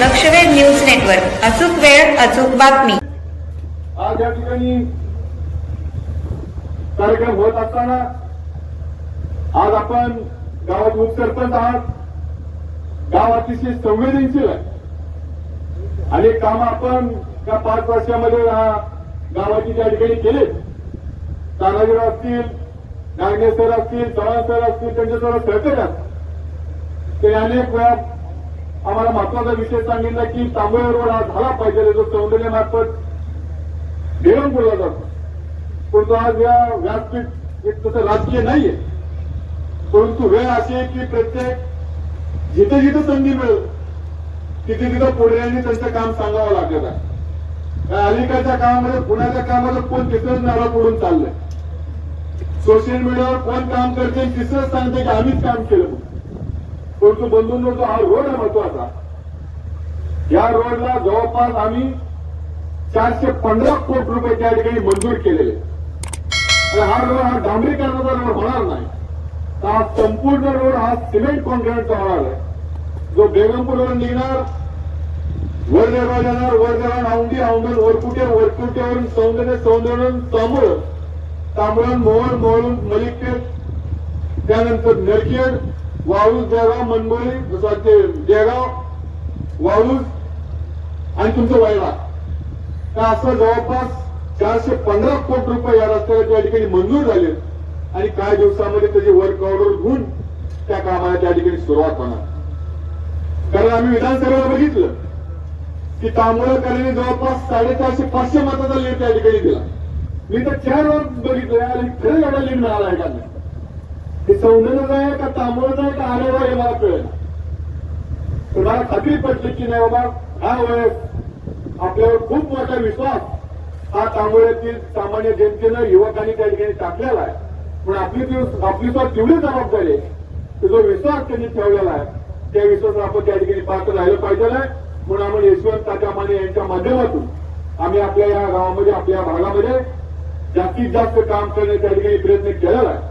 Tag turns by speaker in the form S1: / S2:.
S1: लक्षवेध news network. अचूक वेळ अचूक बातमी.
S2: आज या ठिकाणी कार्यक्रम होत असताना आज आपण गावात उपसरपंच आहात. गाव अतिशय संवेदनशील आहे आणि काम आपण त्या पाच वर्षामध्ये या गावाची त्या ठिकाणी केले तानाजीराव असतील नागणे सर असतील चव्हाण सर असतील त्यांच्यासोबत सहकार्यात ते अनेक वेळा आम्हाला महत्त्वाचा विषय सांगितला की तांबळे रोड हा झाला पाहिजे जो सौंदर्यामार्फत ढेरंपूरला जातो. पण तो आज या व्यासपीठ एक तसं राजकीय नाहीये. परंतु वेळ अशी आहे की प्रत्येक जिथे जिथे संधी मिळेल तिथे तिथं पुढे त्यांचं काम सांगावं लागलेलं आहे. अलीकडच्या कामामध्ये पुण्याच्या कामाला कोण तिथंच नारा पडून चाललंय? सोशल मीडियावर कोण काम करते? तिसरंच सांगते की आम्हीच काम केलं म्हणून. परंतु बंधूंनो जो हा रोड आहे महत्त्वाचा या रोडला जवळपास आम्ही चारशे पंधरा कोटी रुपये त्या ठिकाणी मंजूर केलेले आणि हा रोड हा डांबरीकरणाचा रोड होणार नाही तर हा संपूर्ण रोड हा सिमेंट कॉन्क्रीटचा होणार आहे जो बेगमपूरवर निघणार वर देवा जाणार वर देवा औंधी औंधून वरकुटे वरकुट्यावरून सौंदर्य सौंदर्यवरून तांबळ तांबळून मोहन मोहन मलिकपेठ त्यानंतर नरखेड वाळूज जळगाव मनबोली जसं ते वाळूज आणि तुमचं वैरा का असं जवळपास चारशे पंधरा कोटी रुपये या रस्त्याला त्या ठिकाणी मंजूर झाले. आणि काही दिवसामध्ये त्याचे वर्क ऑर्डर घेऊन त्या कामाला त्या ठिकाणी सुरुवात होणार. कारण आम्ही विधानसभेला बघितलं की तांबोळकरांनी जवळपास साडेचारशे पाचशे मताचा लीड त्या ठिकाणी दिला. मी तर चार वर बघितलं. आणि खरं एवढा लीड मिळाला आहे का ते सौंदर्य आहे का तांबोळचं आहे का आलेलं आहे मला कळेल तुम्हाला खात्री पटली की नाही बाबा हा वेळेस आपल्यावर खूप मोठा विश्वास हा तांबोळ्यातील सामान्य जनतेनं युवकांनी त्या ठिकाणी टाकलेला आहे. पण आपली दिवस आपली स्वतः तेवढी जबाबदारी आहे जो विश्वास त्यांनी ठेवलेला आहे त्या विश्वास आपण त्या ठिकाणी पात्र राहिलं पाहिजे म्हणून आपण यशवंत तात्या माने यांच्या माध्यमातून आम्ही आपल्या या गावामध्ये आपल्या भागामध्ये जास्तीत जास्त काम करण्याच्या त्या ठिकाणी प्रयत्न केलेला आहे.